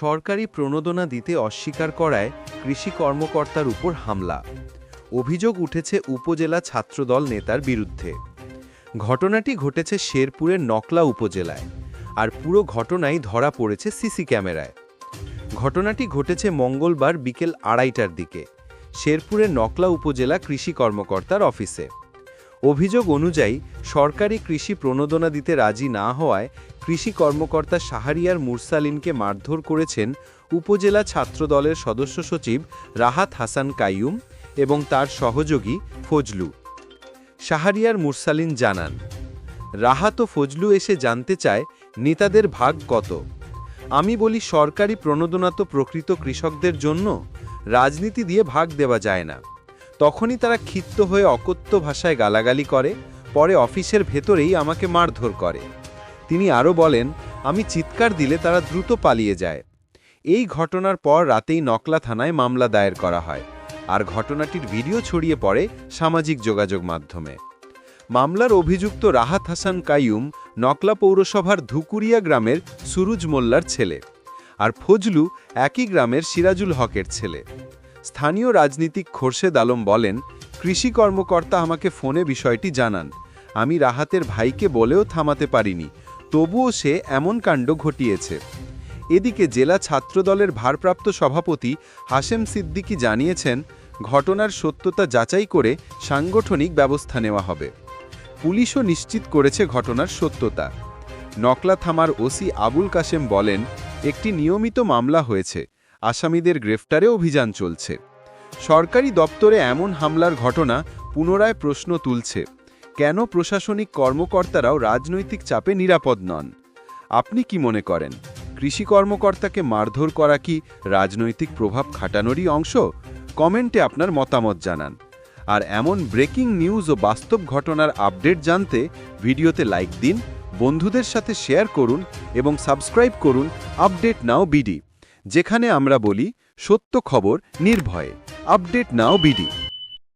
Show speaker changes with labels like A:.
A: সরকারি প্রণোদনা দিতে অস্বীকার করায় কৃষি কর্মকর্তার উপর হামলা। অভিযোগ উঠেছে উপজেলা ছাত্রদল নেতার বিরুদ্ধে। ঘটনাটি ঘটেছে শেরপুরের নকলা উপজেলায়, আর পুরো ঘটনাই ধরা পড়েছে সিসি ক্যামেরায়। ঘটনাটি ঘটেছে মঙ্গলবার বিকেল আড়াইটার দিকে। শেরপুরের নকলা উপজেলা কৃষি কর্মকর্তার অফিসে। অভিযোগ অনুযায়ী, সরকারি কৃষি প্রণোদনা দিতে রাজি না হওয়ায় কৃষি কর্মকর্তা শাহারিয়ার মুরসালিনকে মারধর করেছেন উপজেলা ছাত্রদলের সদস্য সচিব রাহাত হাসান কাইয়ুম এবং তার সহযোগী ফজলু। শাহরিয়ার মুরসালিন জানান, রাহাত ও ফজলু এসে জানতে চায় নেতাদের ভাগ কত। আমি বলি সরকারি প্রণোদনা তো প্রকৃত কৃষকদের জন্য, রাজনীতি দিয়ে ভাগ দেওয়া যায় না। তখনই তারা ক্ষিপ্ত হয়ে অকথ্য ভাষায় গালাগালি করে, পরে অফিসের ভেতরেই আমাকে মারধর করে। তিনি আরও বলেন, আমি চিৎকার দিলে তারা দ্রুত পালিয়ে যায়। এই ঘটনার পর রাতেই নকলা থানায় মামলা দায়ের করা হয়। আর ঘটনাটির ভিডিও ছড়িয়ে পড়ে সামাজিক যোগাযোগ মাধ্যমে। মামলার অভিযুক্ত রাহাত হাসান কাইয়ুম নকলা পৌরসভার ধুকুরিয়া গ্রামের সুরুজ মোল্লার ছেলে। আর ফজলু একই গ্রামের সিরাজুল হকের ছেলে। স্থানীয় রাজনীতিক খোরশেদ আলম বলেন, কৃষি কর্মকর্তা আমাকে ফোনে বিষয়টি জানান। আমি রাহাতের ভাইকে বলেও থামাতে পারিনি, তবুও সে এমন কাণ্ড ঘটিয়েছে। এদিকে জেলা ছাত্রদলের ভারপ্রাপ্ত সভাপতি হাশেম সিদ্দিকী জানিয়েছেন, ঘটনার সত্যতা যাচাই করে সাংগঠনিক ব্যবস্থা নেওয়া হবে। পুলিশও নিশ্চিত করেছে ঘটনার সত্যতা। নকলা থামার ওসি আবুল কাশেম বলেন, একটি নিয়মিত মামলা হয়েছে। আসামিদের গ্রেফতারে অভিযান চলছে। সরকারি দপ্তরে এমন হামলার ঘটনা পুনরায় প্রশ্ন তুলছে। কেন প্রশাসনিক কর্মকর্তারাও রাজনৈতিক চাপে নিরাপদ নন? আপনি কি মনে করেন, কৃষি কর্মকর্তাকে মারধর করা কি রাজনৈতিক প্রভাব খাটানোরই অংশ? কমেন্টে আপনার মতামত জানান। আর এমন ব্রেকিং নিউজ ও বাস্তব ঘটনার আপডেট জানতে ভিডিওতে লাইক দিন, বন্ধুদের সাথে শেয়ার করুন এবং সাবস্ক্রাইব করুন আপডেট নাও বিডি। যেখানে আমরা বলি সত্য খবর নির্ভয়ে। Update now BD.